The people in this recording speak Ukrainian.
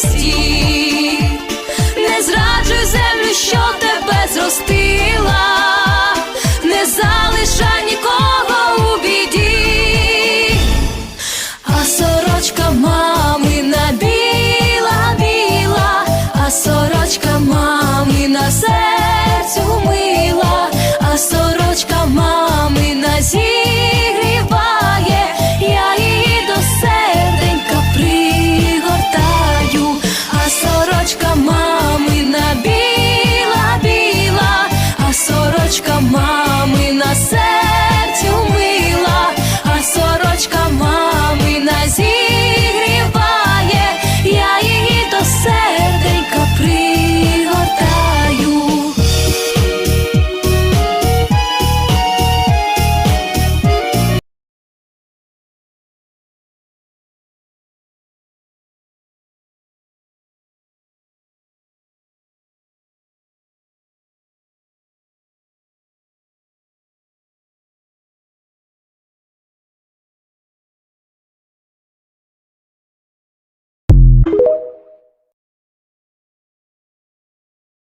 хресті, не зраджуй землю, що тебе зростила, не залиша нікого.